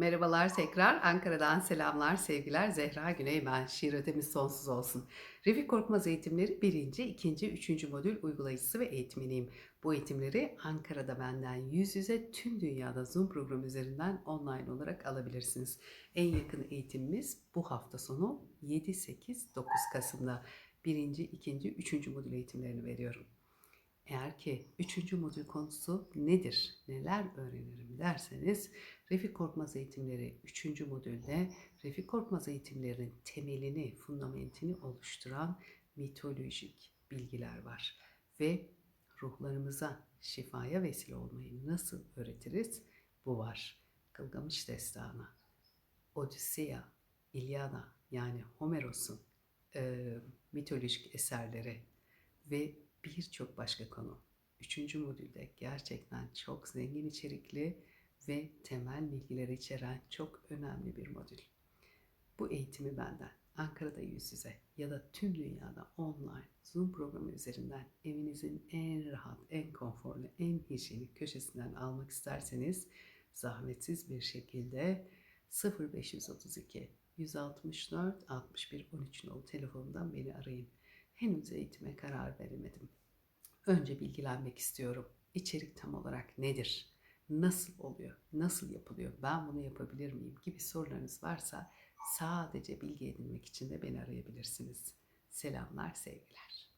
Merhabalar tekrar. Ankara'dan selamlar, sevgiler. Zehra Güney ben. Şiir ötemiz sonsuz olsun. Refik Korkmaz eğitimleri 1. 2. 3. modül uygulayıcısı ve eğitmeniyim. Bu eğitimleri Ankara'da benden yüz yüze tüm dünyada Zoom programı üzerinden online olarak alabilirsiniz. En yakın eğitimimiz bu hafta sonu 7, 8, 9 Kasım'da 1. 2. 3. modül eğitimlerini veriyorum. Eğer ki üçüncü modül konusu nedir, neler öğrenirim derseniz Refik Korkmaz eğitimleri üçüncü modülde Refik Korkmaz eğitimlerinin temelini, fundamentini oluşturan mitolojik bilgiler var. Ve ruhlarımıza şifaya vesile olmayı nasıl öğretiriz? Bu var. Gılgamış Destanı, Odisea, İlyada yani Homeros'un e, mitolojik eserleri ve birçok başka konu. Üçüncü modülde gerçekten çok zengin içerikli ve temel bilgileri içeren çok önemli bir modül. Bu eğitimi benden Ankara'da yüz yüze ya da tüm dünyada online Zoom programı üzerinden evinizin en rahat, en konforlu, en hijyenik köşesinden almak isterseniz zahmetsiz bir şekilde 0532 164 61 13 nolu telefonundan beni arayın. Henüz eğitime karar veremedim. Önce bilgilenmek istiyorum. İçerik tam olarak nedir? Nasıl oluyor? Nasıl yapılıyor? Ben bunu yapabilir miyim? gibi sorularınız varsa sadece bilgi edinmek için de beni arayabilirsiniz. Selamlar, sevgiler.